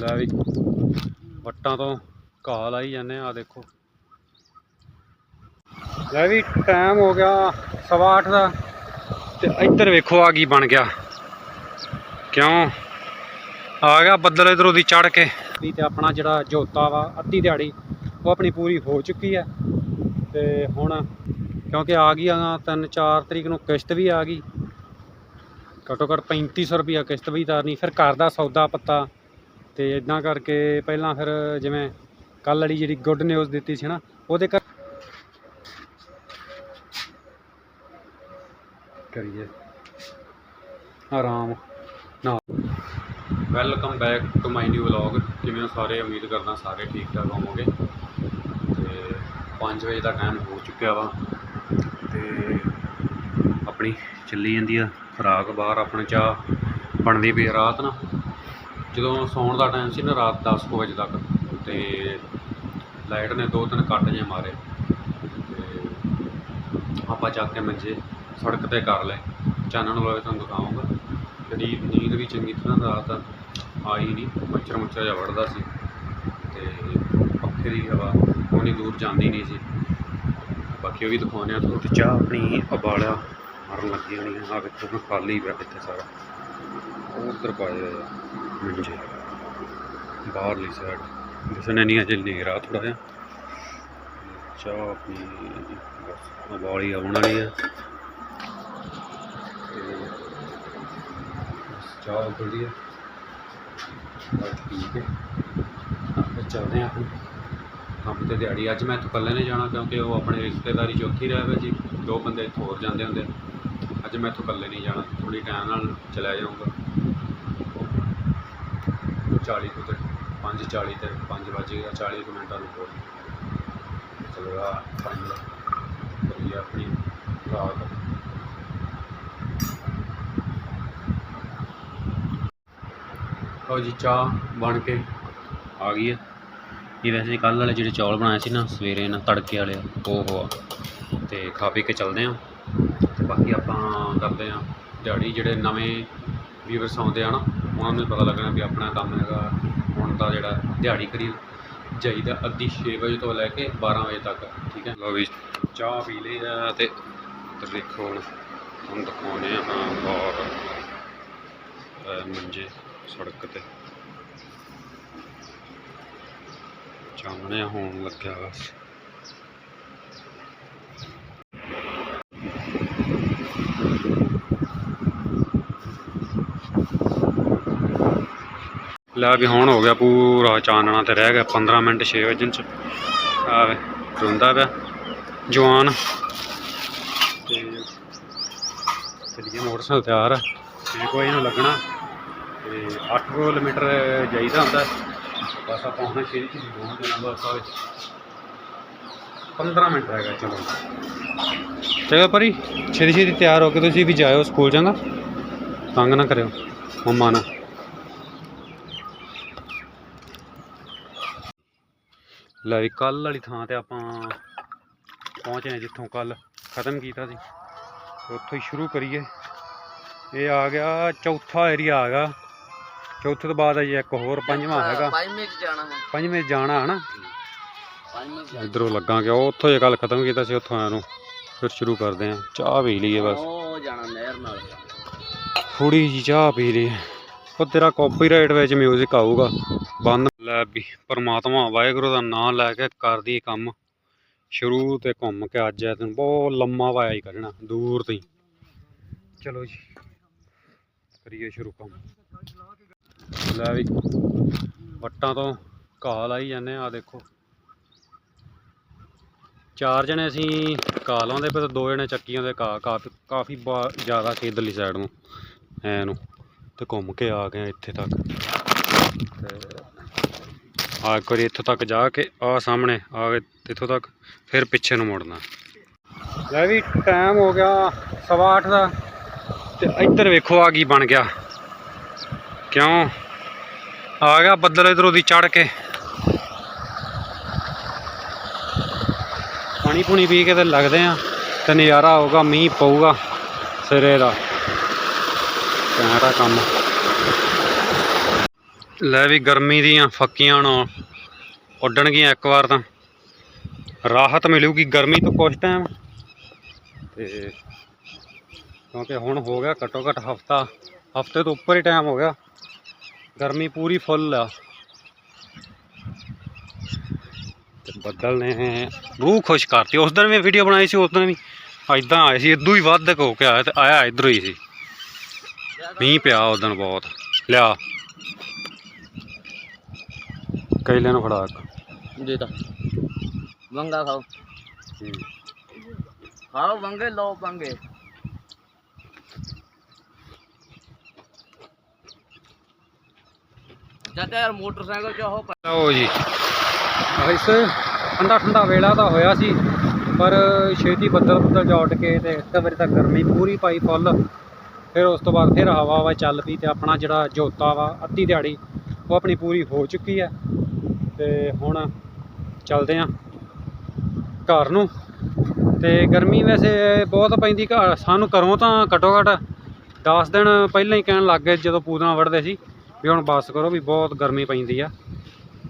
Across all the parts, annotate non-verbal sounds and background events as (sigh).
ਲੈ ਵੀ ਵੱਟਾਂ ਤੋਂ ਘਾਹ ਲਾਈ ਜਾਂਦੇ ਆ ਦੇਖੋ। ਲੈ ਵੀ ਟਾਈਮ ਹੋ ਗਿਆ ਸਵਾ ਅੱਠ ਦਾ ਤੇ ਇੱਧਰ ਵੇਖੋ ਆ ਕੀ ਬਣ ਗਿਆ। ਕਿਉਂ? ਆ ਗਿਆ ਬੱਦਲ ਇਧਰੋਂ ਦੀ ਚੜ ਕੇ। ਤੇ ਆਪਣਾ ਜਿਹੜਾ ਜੋਤਾ ਵਾ, ਅੱਧੀ ਦਿਹਾੜੀ, ਉਹ ਆਪਣੀ ਪੂਰੀ ਹੋ ਚੁੱਕੀ ਹੈ ਤੇ ਹੁਣ ਕਿਉਂਕਿ ਆ ਗਈ ਆ 3-4 ਤਰੀਕ ਨੂੰ ਕਿਸ਼ਤ ਵੀ ਆ ਗਈ। ਘੱਟੋ ਘੱਟ 3500 ਰੁਪਿਆ ਕਿਸ਼ਤ ਵੀ ਤਾਰਨੀ ਫਿਰ ਘਰ ਦਾ ਸੌਦਾ ਪੱਤਾ। ਤੇ ਇਦਾਂ ਕਰਕੇ ਪਹਿਲਾਂ ਫਿਰ ਜਿਵੇਂ ਕੱਲ੍ਹ ਵਾਲੀ ਜਿਹੜੀ ਗੁੱਡ ਨਿਊਜ਼ ਦਿੱਤੀ ਸੀ ਨਾ, ਉਹਦੇ ਕਰ ਕਰੀਏ। ਆਰਾਮ ਨਾ welcome back to my new vlog ਕਿਵੇਂ ਸਾਰੇ? ਉਮੀਦ ਕਰਦਾ ਸਾਰੇ ਠੀਕ ਠਾਕ ਹੋਵੋਗੇ। ਤੇ 5 ਵਜੇ ਦਾ ਟਾਈਮ ਹੋ ਚੁੱਕਿਆ ਵਾ। ਤੇ ਆਪਣੀ ਚੱਲੀ ਜਾਂਦੀ ਆ ਖੁਰਾਕ ਬਾਹਰ, ਆਪਣਾ ਚਾਹ ਬਣਦੀ ਪਈ ਰਾਤ ਨਾ। ਜਦੋਂ ਸੌਣ ਦਾ ਟਾਈਮ ਸੀ ਨਾ ਰਾਤ 10 ਕੁ ਵਜੇ ਤੱਕ ਤੇ ਲਾਈਟ ਨੇ ਦੋ ਤਿੰਨ ਕੱਟ ਜੇ ਮਾਰੇ ਤੇ ਆਪਾਂ ਚੱਕ ਕੇ ਮੰਜੇ ਸੜਕ ਤੇ ਕਰ ਲਏ। ਚਾਨਣ ਵਾਲੇ ਤੁਹਾਨੂੰ ਦਿਖਾਉਂਗਾ ਜਿਹੜੀ ਨੀਂਦ ਵੀ ਚੰਗੀ ਤਰ੍ਹਾਂ ਰਾਤ ਆਈ ਨਹੀਂ ਮੱਛਰ ਮੁੱਛਰ ਜਿਹਾ ਵੜਦਾ ਸੀ ਤੇ ਪੱਖੇ ਦੀ ਹਵਾ ਉਨੀ ਦੂਰ ਜਾਂਦੀ ਨਹੀਂ ਸੀ। ਬਾਕੀ ਉਹ ਵੀ ਦਿਖਾਉਂਦੇ ਆ ਤੁਹਾਨੂੰ ਤੇ ਚਾਹ ਆਪਣੀ ਉਬਾਲਿਆ ਮਰਨ ਲੱਗੀ ਹੋਣੀ ਆ। ਆਹ ਵੇਖੋ ਖਾਲੀ ਪਿਆ ਇੱਥੇ ਸਾਰਾ। ਉਧਰ ਪਾਏ ਹੋਏ ਆ ਮੰਜੇ ਬਾਹਰਲੀ ਸਾਈਡ ਦਿਸਣੇ ਨਹੀਂ, ਅਜੇ ਨੇਰਾ ਥੋੜਾ ਜਿਹਾ। ਚਾਹ ਆਪਣੀ ਬਸ ਉਬਾਲੀ ਆਉਣ ਵਾਲੀ ਆ। ਚਾਹ ਉਬਲਦੀ ਹੈ ਬਸ, ਠੀਕ ਹੈ। ਆਪਾਂ ਚੱਲਦੇ ਹਾਂ ਹੁਣ। ਕੰਮ ਤੇ ਦਿਹਾੜੀ। ਅੱਜ ਮੈਂ ਇੱਥੋਂ ਇਕੱਲੇ ਨੇ ਜਾਣਾ ਕਿਉਂਕਿ ਉਹ ਆਪਣੇ ਰਿਸ਼ਤੇਦਾਰੀ ਚ ਉੱਥੇ ਹੀ ਰਹਿ ਪਏ ਜੀ। ਦੋ ਬੰਦੇ ਇੱਥੋਂ ਹੋਰ ਜਾਂਦੇ ਹੁੰਦੇ ਅੱਜ ਮੈਂ ਇੱਥੋਂ ਇਕੱਲੇ ਨਹੀਂ ਜਾਣਾ। ਥੋੜੀ ਟਾਈਮ ਨਾਲ ਚਲਾ ਜਾਊਂਗਾ। 40 ਕੁ ਤੇ 5:40 ਤੇ 5 ਵਜੇ 40 ਕੁ ਮਿੰਟਾਂ ਨੂੰ ਹੋਰ ਚਲੋ ਆ ਫਾਈਨਲ ਕਰੀਏ ਆਪਣੀ ਰਾਤ। ਲਓ ਜੀ, ਚਾਹ ਬਣ ਕੇ ਆ ਗਈ ਹੈ ਇਹ ਵੈਸੇ ਕੱਲ੍ਹ ਵਾਲੇ ਜਿਹੜੇ ਚੌਲ ਬਣਾਏ ਸੀ ਨਾ, ਸਵੇਰੇ ਨਾ ਤੜਕੇ ਵਾਲੇ ਉਹ ਆ। ਤੇ ਖਾ ਪੀ ਕੇ ਚੱਲਦੇ ਆ। ਤੇ ਬਾਕੀ ਆਪਾਂ ਕਰਦੇ ਆ ਦਿਹਾੜੀ, ਜਿਹੜੇ ਨਵੇਂ ਵੀਵਰਸ ਆਉਂਦੇ ਆ ਨਾ ਉਹਨਾਂ ਨੂੰ ਪਤਾ ਲੱਗਣਾ ਵੀ ਆਪਣਾ ਕੰਮ ਹੈਗਾ। ਹੁਣ ਤਾਂ ਜਿਹੜਾ ਦਿਹਾੜੀ ਕਰੀ ਜਾਈਦਾ ਅੱਧੀ 6 ਵਜੇ ਤੋਂ ਲੈ ਕੇ 12 ਵਜੇ ਤੱਕ, ਠੀਕ ਹੈ। ਲਓ ਵੀ ਚਾਹ ਪੀ ਲਈ ਆ ਤੇ ਦੇਖੋ ਹੁਣ ਹੁਣ ਦਿਖਾਉਣੇ ਆ ਹਾਂ ਬਾਹਰ ਮੰਜੇ ਸੜਕ ਤੇ। ਚਾਨਣਿਆ ਹੋਣ ਲੱਗਿਆ ਬਸ। ਲੈ ਵੀ ਹੁਣ ਹੋ ਗਿਆ ਪੂਰਾ ਚਾਨਣਾ ਤੇ ਰਹਿ ਗਿਆ 15 ਮਿੰਟ 6 ਵਜਣ ਚ। ਆਵੇ, ਰੋਂਦਾ ਪਿਆ। ਜਵਾਨ। ਤੇ ਚਲੀਏ ਮੋਟਰਸਾਈਕਲ ਤਿਆਰ ਆ। ਤੇ ਕੋਈ ਨਾ ਲੱਗਣਾ। ਤੇ 8 ਕਿਲੋਮੀਟਰ ਜਾਈਦਾ ਹੁੰਦਾ। ਬਸ ਆਪਾਂ ਹੁਣ ਛੇਤੀ ਛੇਤੀ ਪਹੁੰਚ ਜਾਣਾ ਬਸ ਆਵੇ। 15 ਮਿੰਟ ਰਹਿ ਗਏ ਚਲੋ। ਚਲੋ ਪਰੀ ਛੇਤੀ ਛੇਤੀ ਤਿਆਰ ਹੋ ਕੇ ਤੁਸੀਂ ਵੀ ਜਾਇਓ ਸਕੂਲ ਚੰਗਾ। ਤੰਗ ਨਾ ਕਰਿਓ। ਮੰਮਾ ਨਾਲ ਲੈ ਵੀ ਕੱਲ ਵਾਲੀ ਥਾਂ ਤੇ ਆਪਾਂ ਪਹੁੰਚੇ ਜਿੱਥੋਂ ਕੱਲ ਖਤਮ ਕੀਤਾ ਸੀ। ਉੱਥੋਂ ਹੀ ਸ਼ੁਰੂ ਕਰੀਏ। ਇਹ ਆ ਗਿਆ ਚੌਥਾ ਏਰੀਆ ਆ ਗਿਆ ਚੌਥੇ ਤੋਂ ਬਾਅਦ ਅਜੇ ਇੱਕ ਹੋਰ ਪੰਜਵਾਂ ਹੈਗਾ। ਪੰਜਵੇਂ ਚ ਜਾਣਾ ਹੁਣ। ਪੰਜਵੇਂ ਜਾਣਾ ਹਨਾ? ਪੰਜਵੇਂ ਚ ਇਧਰੋਂ ਲੱਗਾਂਗੇ। ਉਹ ਉੱਥੋਂ ਜੇ ਕੱਲ ਖਤਮ ਕੀਤਾ ਸੀ ਉੱਥੋਂ ਆਇਆ ਨੂੰ। ਫਿਰ ਸ਼ੁਰੂ ਕਰਦੇ ਆਂ ਚਾਹ ਪੀ ਲਈਏ ਬਸ। ਉਹ ਜਾਣਾ ਨਹਿਰ ਨਾਲ। ਥੋੜੀ ਜੀ ਚਾਹ ਪੀ ਲਈ ਉਹ ਤੇਰਾ ਕਾਪੀਰਾਈਟ ਵਿੱਚ 뮤직 ਆਊਗਾ। ਬੰਦ ਲੈ ਵੀ ਪਰਮਾਤਮਾ ਵਾਹਿਗੁਰੂ ਦਾ ਨਾਮ ਲੈ ਕੇ ਕਰਦੀ ਕੰਮ। ਸ਼ੁਰੂ ਤੇ ਘੁੰਮ ਕੇ ਅੱਜ ਐ ਤੈਨੂੰ ਬਹੁਤ ਲੰਮਾ ਵਾਇਆ ਹੀ ਕੱਢਣਾ, ਦੂਰ ਤੋਂ ਚਲੋ ਜੀ, ਕਰੀਏ ਸ਼ੁਰੂ ਕੰਮ। ਲੈ ਵੀ, ਵੱਟਾਂ ਤੋਂ ਘਾਹ ਲਾਈ ਜਾਂਦੇ ਆ ਦੇਖੋ। ਚਾਰ ਜਣੇ ਅਸੀਂ ਘਾਹ ਲਾਉਂਦੇ ਪਏ ਦੋ ਜਣੇ ਚੱਕੀਆਂ ਦੇ ਘਾਹ ਕਾਫੀ ਕਾਫੀ ਜ਼ਿਆਦਾ ਕਿ ਇੱਧਰਲੀ ਸਾਈਡ ਨੂੰ, ਐ ਨੂੰ। ਤੇ ਘੁੰਮ ਕੇ ਆ ਗਏ ਇੱਥੇ ਤੱਕ। ਤੇ ਆ ਇੱਕ ਵਾਰੀ ਇੱਥੋਂ ਤੱਕ ਜਾ ਕੇ ਆ ਸਾਹਮਣੇ, ਆ ਗਏ ਇੱਥੋਂ ਤੱਕ, ਫਿਰ ਪਿੱਛੇ ਨੂੰ ਮੁੜਨਾ। ਲੈ ਵੀ ਟਾਈਮ ਹੋ ਗਿਆ ਸਵਾ ਅੱਠ ਦਾ, ਤੇ ਇੱਧਰ ਵੇਖੋ ਆ ਕੀ ਬਣ ਗਿਆ। ਕਿਉਂ? ਆ ਗਿਆ ਬੱਦਲ ਇਧਰੋਂ ਦੀ ਚੜ ਕੇ। ਪਾਣੀ ਪੂਣੀ ਪੀ ਕੇ ਤੇ ਲੱਗਦੇ ਆ, ਤੇ ਨਜ਼ਾਰਾ ਆਊਗਾ, ਮੀਂਹ ਪਊਗਾ ਸਿਰੇ ਦਾ। ਕੈਮਰਾ ਕੰਮ। ਲੈ ਵੀ ਗਰਮੀ ਦੀਆਂ ਫੱਕੀਆਂ ਨੂੰ ਉੱਡਣਗੀਆਂ ਇੱਕ ਵਾਰ ਤਾਂ। ਰਾਹਤ ਮਿਲੂਗੀ ਗਰਮੀ ਤੋਂ ਕੁਝ ਟਾਈਮ ਤੇ ਕਿਉਂਕਿ ਹੁਣ ਹੋ ਗਿਆ ਘੱਟੋ ਘੱਟ ਹਫਤਾ, ਹਫ਼ਤੇ ਤੋਂ ਉੱਪਰ ਹੀ ਟਾਈਮ ਹੋ ਗਿਆ। ਗਰਮੀ ਪੂਰੀ ਫੁੱਲ ਆ। ਤੇ ਬੱਦਲ ਨੇ ਰੂਹ ਖੁਸ਼ ਕਰਤੀ। ਉਸ ਦਿਨ ਵੀ ਵੀਡੀਓ ਬਣਾਈ ਸੀ, ਉਸ ਦਿਨ ਵੀ ਐਦਾਂ ਆਏ ਸੀ ਇਦੋਂ ਹੀ ਵੱਧ ਹੋ ਕੇ ਆਇਆ ਤੇ ਆਇਆ ਇਧਰੋਂ ਹੀ ਸੀ। ਮੀਂਹ ਪਿਆ ਉਸ ਦਿਨ ਬਹੁਤ। ਲਿਆ। ਇੱਕ। ਦੇ ਤਾ। ਵੰਗਾ ਖਾਓ। ਖਾਓ ਵੰਗੇ ਲਓ ਵੰਗੇ। ਚਾਚਾ ਯਾਰ ਮੋਟਰਸਾਈਕਲ ਚ ਉਹ ਲਓ ਜੀ। ਇਸ ਠੰਡਾ ਠੰਡਾ ਵੇਲਾ ਤਾਂ ਹੋਇਆ ਸੀ ਪਰ ਛੇਤੀ ਬੱਦਲ ਬੱਦਲ ਜਾ ਉੱਡ ਕੇ ਤੇ ਇੱਕ ਵਾਰੀ ਤਾਂ ਗਰਮੀ ਪੂਰੀ ਪਾਈ ਫੁੱਲ। ਫਿਰ ਉਸ ਤੋਂ ਬਾਅਦ ਫਿਰ ਹਵਾ ਹਵਾ ਚੱਲ ਪਈ ਤੇ ਆਪਣਾ ਜਿਹੜਾ ਜੋਤਾ ਵਾ ਅੱਧੀ ਦਿਹਾੜੀ ਉਹ ਆਪਣੀ ਪੂਰੀ ਹੋ ਚੁੱਕੀ ਹੈ। ਤੇ ਹੁਣ ਚੱਲਦੇ ਆਂ ਘਰ ਨੂੰ। ਤੇ ਗਰਮੀ ਵੈਸੇ ਬਹੁਤ ਪੈਂਦੀ ਘਰ, ਸਾਨੂੰ ਘਰੋਂ ਤਾਂ ਘੱਟੋ ਘੱਟ 10 ਦਿਨ ਪਹਿਲਾਂ ਹੀ ਕਹਿਣ ਲੱਗ ਗਏ ਜਦੋਂ ਪੂਦਨਾ ਵੜਦੇ ਸੀ ਵੀ ਹੁਣ ਬੱਸ ਕਰੋ ਵੀ ਬਹੁਤ ਗਰਮੀ ਪੈਂਦੀ ਆ।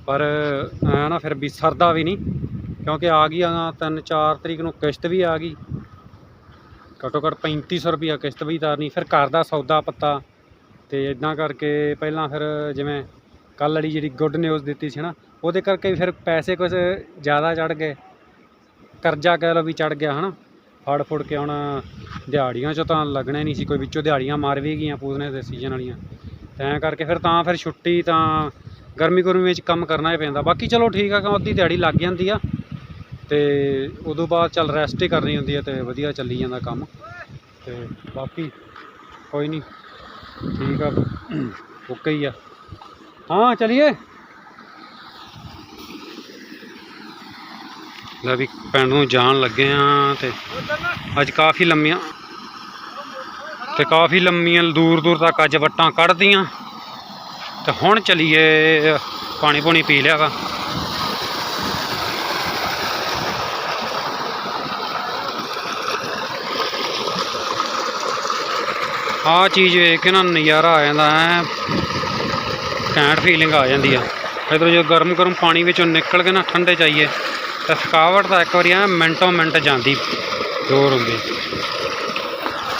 ਪਰ ਐਂ ਨਾ ਫਿਰ ਵੀ ਸਰਦਾ ਵੀ ਨਹੀਂ, ਕਿਉਂਕਿ ਆ ਗਈ ਆ ਤਿੰਨ ਚਾਰ ਤਰੀਕ ਨੂੰ ਕਿਸ਼ਤ ਵੀ ਆ ਗਈ। ਘੱਟੋ ਘੱਟ 3500 ਰੁਪਈਆ ਕਿਸ਼ਤ ਵੀ ਤਾਰਨੀ ਫਿਰ ਘਰ ਦਾ ਸੌਦਾ ਪੱਤਾ ਤੇ ਇਦਾਂ ਕਰਕੇ ਪਹਿਲਾਂ ਫਿਰ ਜਿਵੇਂ ਕੱਲ੍ਹ ਵਾਲੀ ਜਿਹੜੀ ਗੁੱਡ ਨਿਊਜ਼ ਦਿੱਤੀ ਸੀ ਨਾ, ਉਹਦੇ ਕਰਕੇ ਫਿਰ ਪੈਸੇ ਕੁਝ ਜ਼ਿਆਦਾ ਚੜ ਗਏ। ਕਰਜ਼ਾ ਕਹਿ ਲਓ ਵੀ ਚੜ ਗਿਆ, ਹਨਾ। ਫੜ ਫੁੜ ਕੇ ਹੁਣ ਦਿਹਾੜੀਆਂ 'ਚੋਂ ਤਾਂ ਲੱਗਣੇ ਨਹੀਂ ਸੀ, ਕੋਈ ਵਿੱਚੋਂ ਦਿਹਾੜੀਆਂ ਮਾਰ ਵੀ ਗਈਆਂ ਪੂਦਨੇ ਦੇ ਸੀਜ਼ਨ ਵਾਲੀਆਂ। ਤਾਂ ਐਂ ਕਰਕੇ ਫਿਰ ਤਾਂ ਫਿਰ ਛੁੱਟੀ ਤਾਂ ਗਰਮੀ ਗੁਰਮੀ ਵਿੱਚ ਕੰਮ ਕਰਨਾ ਹੀ ਪੈਂਦਾ। ਬਾਕੀ ਚਲੋ ਠੀਕ ਆ ਕਿ ਅੱਧੀ ਦਿਹਾੜੀ ਲੱਗ ਜਾਂਦੀ ਆ। ਤੇ ਉਦੋਂ ਬਾਅਦ ਚੱਲ ਰੈਸਟ ਹੀ ਕਰਨੀ ਹੁੰਦੀ ਹੈ ਤੇ ਵਧੀਆ ਚੱਲੀ ਜਾਂਦਾ ਕੰਮ। ਤੇ ਬਾਕੀ ਕੋਈ ਨਹੀਂ, ਠੀਕ ਆ। (clears throat) ਓਕੇ ਹੀ ਆ। ਹਾਂ, ਚਲਿਏ। ਲੈ ਵੀ ਪਿੰਡ ਨੂੰ ਜਾਣ ਲੱਗੇ ਆ ਤੇ ਅੱਜ ਕਾਫੀ ਲੰਮੀਆਂ ਤੇ ਕਾਫੀ ਲੰਮੀਆਂ ਦੂਰ ਦੂਰ ਤੱਕ ਅੱਜ ਵੱਟਾਂ ਕੱਢਦੀਆਂ ਤੇ ਹੁਣ ਚਲੀਏ, ਪਾਣੀ ਪੂਣੀ ਪੀ ਲਿਆ ਵਾ। ਆਹ ਚੀਜ਼ ਵੇਖ ਕੇ ਨਾ ਨਜ਼ਾਰਾ ਆ ਜਾਂਦਾ ਐ। ਘੈਂਟ ਫੀਲਿੰਗ ਆ ਜਾਂਦੀ ਆ। ਇਧਰੋਂ ਜਦੋਂ ਗਰਮ ਗਰਮ ਪਾਣੀ ਵਿੱਚੋਂ ਨਿਕਲ ਕੇ ਨਾ ਠੰਡੇ ਚਾਹੀਏ, ਤਾਂ ਥਕਾਵਟ ਤਾਂ ਇੱਕ ਵਾਰੀ ਆ ਮਿੰਟੋ ਮਿੰਟ ਜਾਂਦੀ, ਜ਼ੋਰ ਹੁੰਦੀ।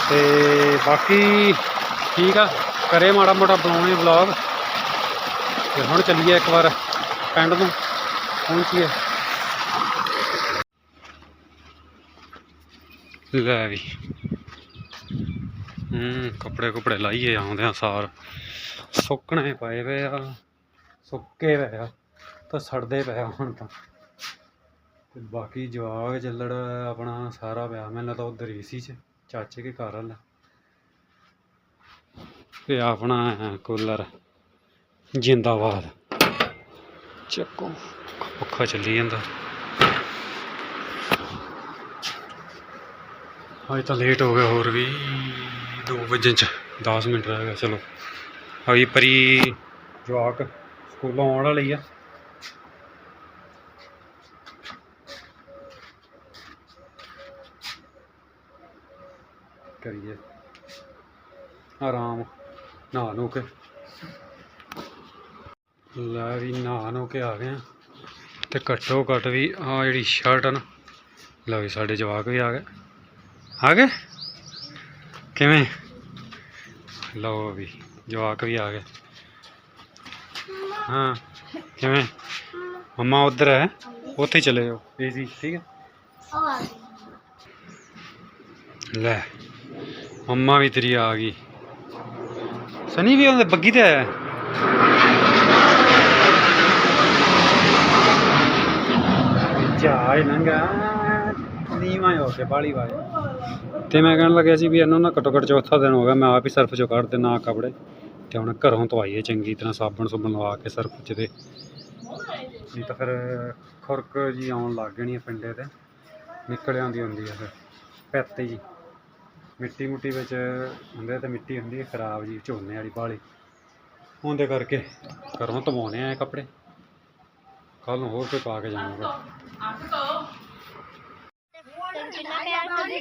ਤੇ ਬਾਕੀ ਠੀਕ ਆ, ਕਰੇ ਮਾੜਾ ਮੋਟਾ ਬਣਾਉਣੇ ਵਲੌਗ ਤੇ ਹੁਣ ਚੱਲੀਏ ਇੱਕ ਵਾਰ ਪਿੰਡ ਨੂੰ, ਪਹੁੰਚੀਏ। ਲੈ ਵੀ। ਹੂੰ, ਕੱਪੜੇ ਕੁਪੜੇ ਲਾਈਏ ਆਉਂਦੇ ਆ ਸਾਰ। ਸੁੱਕਣੇ ਪਏ ਪਏ ਆ ਸੁੱਕੇ ਪਏ ਆ ਤਾਂ ਸੜਦੇ ਪਏ ਆ ਹੁਣ ਤਾਂ। ਤੇ ਬਾਕੀ ਜਵਾਗ ਚੱਲੜ ਆਪਣਾ ਸਾਰਾ ਪਿਆ ਮੈਨੂੰ ਤਾਂ ਉਧਰ ਏਸੀ 'ਚ ਚਾਚੇ ਕੇ ਘਰ ਵਾਲਾ। ਤੇ ਆਪਣਾ ਕੂਲਰ ਜਿੰਦਾਬਾਦ। ਚੱਕੋ। ਪੱਖਾ ਚੱਲੀ ਜਾਂਦਾ। ਅੱਜ ਤਾਂ ਲੇਟ ਹੋ ਗਿਆ ਹੋਰ ਵੀ 2 ਵਜੇ ਚ 10 ਮਿੰਟ ਰਹਿ ਗਏ ਚਲੋ। ਹਾਈ ਪਰੀ ਜਵਾਕ ਸਕੂਲੋਂ ਆਉਣ ਵਾਲੀ ਆ। ਕਰੀਏ। ਆਰਾਮ, ਨਹਾ ਨੂ ਕੇ। ਲੈ ਵੀ ਨਹਾ ਨੂ ਕੇ ਆ ਗਏ ਆ। ਤੇ ਘੱਟੋ ਘੱਟ ਵੀ ਆ ਜਿਹੜੀ ਸ਼ਰਟ ਆ ਨਾ ਲਓ ਸਾਡੇ ਜਵਾਕ ਵੀ ਆ ਗਏ। ਆ ਗਏ? ਕਿਵੇਂ? ਲਓ ਵੀ। ਜਵਾਕ ਵੀ ਆ ਗਏ ਹਾਂ ਕਿਵੇਂ ਮੰਮਾ ਉਧਰ ਹੈ ਉੱਥੇ ਹੀ ਚਲੇ ਜਾਓ ਏਸੀ ਠੀਕ ਹੈ ਲੈ ਮੰਮਾ ਵੀ ਤੇਰੀ ਆ ਗਈ ਸਨੀ ਵੀ ਉਹਦੇ ਬੱਗੀ ਤੇ ਆਇਆ ਜਾਇ ਨੰਗਾ ਨੀਵਾਂ ਹੋ ਕੇ, ਬਾਲੀ ਵਾਏ ਤੇ ਮੈਂ ਕਹਿਣ ਲੱਗਿਆ ਸੀ ਵੀ ਇਹਨੂੰ ਨਾ ਘੱਟੋ ਘੱਟ ਚੌਥਾ ਦਿਨ ਹੋ ਗਿਆ, ਮੈਂ ਆਪ ਹੀ ਸਰਫ ਚੋਂ ਕੱਢ ਦੇਣਾ ਕੱਪੜੇ ਤੇ ਹੁਣ ਘਰੋਂ ਧਵਾਈਏ ਚੰਗੀ ਤਰ੍ਹਾਂ ਸਾਬਣ ਸੁਬਣ ਲਵਾ ਕੇ ਸਰਫ ਚ ਤੇ। ਨਹੀਂ ਤਾਂ ਫਿਰ ਖੁਰਕ ਜੀ ਆਉਣ ਲੱਗ ਜਾਣੀ ਪਿੰਡੇ ਤੇ, ਨਿਕਲ ਆਉਂਦੀ ਹੁੰਦੀ ਆ ਫਿਰ, ਪੈਤੇ ਜੀ। ਮਿੱਟੀ ਮੁੱਟੀ ਵਿੱਚ ਹੁੰਦੇ ਤੇ ਮਿੱਟੀ ਹੁੰਦੀ ਹੈ ਖਰਾਬ ਜੀ, ਝੋਨੇ ਵਾਲੀ ਬਾਲੀ। ਹੁੰਦੇ ਕਰਕੇ ਘਰੋਂ ਧਵਾਉਣੇ ਆ ਕੱਪੜੇ। ਕੱਲ ਨੂੰ ਹੋਰ ਕੋਈ ਪਾ ਕੇ ਜਾਵਾਂਗਾ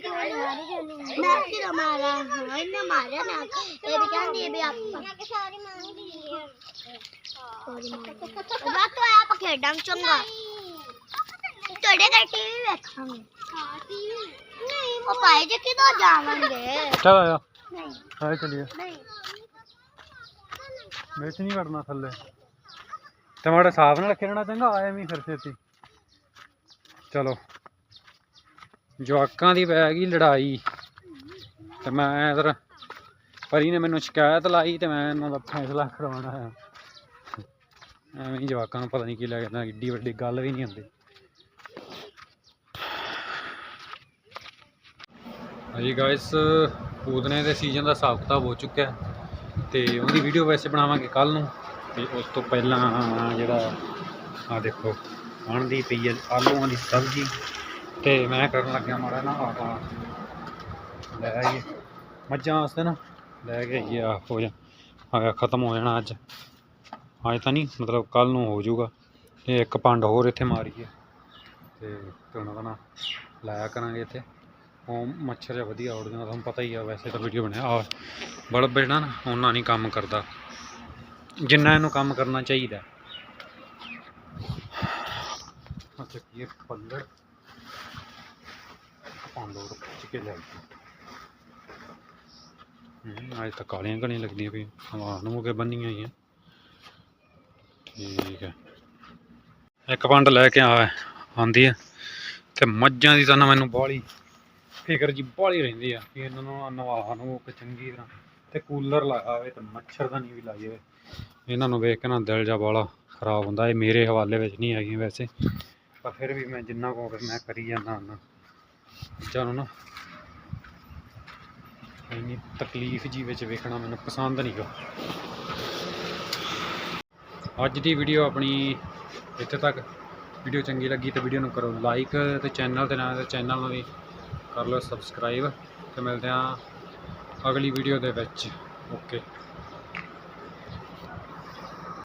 ਤੈਨੂੰ ਕਿੰਨਾ ਪਿਆਰ ਮੈਂ ਕਿਹਾ ਮਾਰਾ ਹਾਂ ਇਹਨੇ ਮਾਰਿਆ ਨਾ ਇਹ ਵੀ ਕਹਿੰਦੀ ਹੈ ਵੀ ਆਪਾਂ ਸਾਰੀ ਮੰਗਦੀ ਹੈ ਤੁਹਾਡੇ ਘਰ ਟੀਵੀ ਵੇਖਾਂਗੇ ਹਾਂ ਟੀਵੀ ਨਹੀਂ ਉਹ ਪਾਏ ਜੇ ਕਿਦੋਂ ਜਾਵਾਂਗੇ ਚਲ ਆਇਆ ਨਹੀਂ ਹਾਂ ਚਲੀਏ। ਨਹੀਂ ਵਿੱਚ ਨਹੀਂ ਵੜਨਾ ਥੱਲੇ। ਟਮਾਟਰ ਸਾਫ਼ ਨਾਲ ਖੇਡਣਾ ਚੰਗਾ ਆਇਆ ਫਿਰ ਛੇਤੀ। ਚਲੋ। ਜਵਾਕਾਂ ਦੀ ਪੈ ਗਈ ਲੜਾਈ। ਤੇ ਮੈਂ ਇਧਰ ਪਰੀ ਨੇ ਮੈਨੂੰ ਸ਼ਿਕਾਇਤ ਲਾਈ ਤੇ ਮੈਂ ਇਹਨਾਂ ਦਾ ਫੈਸਲਾ ਕਰਵਾਉਣਾ ਹੈ ਐਵੇਂ ਜਵਾਕਾਂ ਨੂੰ ਪਤਾ ਨਹੀਂ ਕੀ ਲੱਗਦਾ ਏਡੀ ਵੱਡੀ ਗੱਲ ਵੀ ਨਹੀਂ ਹੁੰਦੀ। ਹਾਂਜੀ ਗਾਇਸ ਪੂਦਨੇ ਦੇ ਸੀਜ਼ਨ ਦਾ ਹਿਸਾਬ ਕਿਤਾਬ ਹੋ ਚੁੱਕਿਆ ਹੈ ਤੇ ਉਹਦੀ ਵੀਡੀਓ ਵੈਸੇ ਬਣਾਵਾਂਗੇ ਕੱਲ ਨੂੰ। ਤੇ ਉਸ ਤੋਂ ਪਹਿਲਾਂ ਜਿਹੜਾ ਆ ਦੇਖੋ ਆਣ ਦੀ ਪਈ ਆਲੂਆਂ ਦੀ ਸਬਜ਼ੀ। ਤੇ ਮੈਂ ਕਰਨ ਲੱਗਿਆ ਮਾੜਾ ਨਾ ਆਹ ਲੈ ਆਈਏ। ਮੱਝਾਂ ਵਾਸਤੇ ਨਾ ਲੈ ਕੇ ਆਈਏ ਆ ਹੋ ਜਾ ਆ ਖਤਮ ਹੋ ਜਾਣਾ ਅੱਜ। ਅੱਜ ਤਾਂ ਨਹੀਂ, ਮਤਲਬ ਕੱਲ ਨੂੰ ਹੋ ਜਾਊਗਾ। ਇਹ ਇੱਕ ਪੰਡ ਹੋਰ ਇੱਥੇ ਮਾਰੀਏ। ਤੇ ਤੇ ਉਹਨਾਂ ਦਾ ਨਾ ਲਾਇਆ ਕਰਾਂਗੇ ਇੱਥੇ। ਉਹ ਮੱਛਰ ਜਿਹਾ ਵਧੀਆ ਉੱਡ ਜਾਂਦਾ ਤੁਹਾਨੂੰ ਪਤਾ ਹੀ ਆ ਵੈਸੇ ਤਾਂ ਵੀਡੀਓ ਬਣਿਆ। ਆ ਬਲਬ ਜਿਹੜਾ ਨਾ, ਉਹਨਾਂ ਨਹੀਂ ਕੰਮ ਕਰਦਾ। ਜਿੰਨਾ ਇਹਨੂੰ ਕੰਮ ਕਰਨਾ ਚਾਹੀਦਾ। ਅੱਛਾ, ਕੀ ਪੱਲੜ ਪਾਂਡੋ ਰੁੱਚ ਲੈ ਹੂੰ ਅੱਜ ਤਾਂ ਕਾਲੀਆਂ ਘਣੀਆਂ ਲੱਗਦੀਆਂ ਪਈਆਂ ਹਵਾ ਨੂੰ ਕੇ ਬੰਨੀਆਂ ਹੋਈਆਂ। ਠੀਕ ਹੈ। ਇੱਕ ਪੰਡ ਲੈ ਕੇ ਆ ਆਂਦੀ ਹੈ। ਤੇ ਮੱਝਾਂ ਦੀ ਤਾਂ ਮੈਨੂੰ ਬਾਹਲੀ ਫਿਕਰ ਜੀ ਬਾਹਲੀ ਰਹਿੰਦੀ ਆ ਕਿ ਇਹਨਾਂ ਨੂੰ ਨਵਾ ਨੂੰ ਕੇ ਚੰਗੀ ਤਰ੍ਹਾਂ ਤੇ ਕੂਲਰ ਲਾਇਆ ਹੋਵੇ ਤੇ ਮੱਛਰਦਾਨੀ ਵੀ ਲਾਈ ਹੋਵੇ ਇਹਨਾਂ ਨੂੰ ਵੇਖ ਕੇ ਨਾ ਦਿਲ ਜਾ ਬਾਲਾ ਖਰਾਬ ਹੁੰਦਾ, ਇਹ ਮੇਰੇ ਹਵਾਲੇ ਵਿੱਚ ਨਹੀਂ ਹੈਗੀ ਵੈਸੇ। ਪਰ ਫਿਰ ਵੀ ਮੈਂ ਜਿੰਨਾ ਕੋ ਮੈਂ ਕਰੀ ਜਾਂਦਾ ਹਾਂ ਬੱਚਿਆਂ ਨੂੰ ਨਾ ਇੰਨੀ ਤਕਲੀਫ ਜੀ ਵਿੱਚ ਵੇਖਣਾ ਮੈਨੂੰ ਪਸੰਦ ਨਹੀਂ ਗਾ। ਅੱਜ ਦੀ ਵੀਡੀਓ ਆਪਣੀ ਇੱਥੇ ਤੱਕ। ਵੀਡੀਓ ਚੰਗੀ ਲੱਗੀ ਤਾਂ ਵੀਡੀਓ ਨੂੰ ਕਰੋ ਲਾਈਕ ਤੇ ਚੈਨਲ ਤੇ ਨਾਲ ਚੈਨਲ ਨੂੰ ਵੀ ਕਰ ਲਓ ਸਬਸਕ੍ਰਾਈਬ ਤੇ ਮਿਲਦੇ ਹਾਂ ਅਗਲੀ ਵੀਡੀਓ ਦੇ ਵਿੱਚ। ਓਕੇ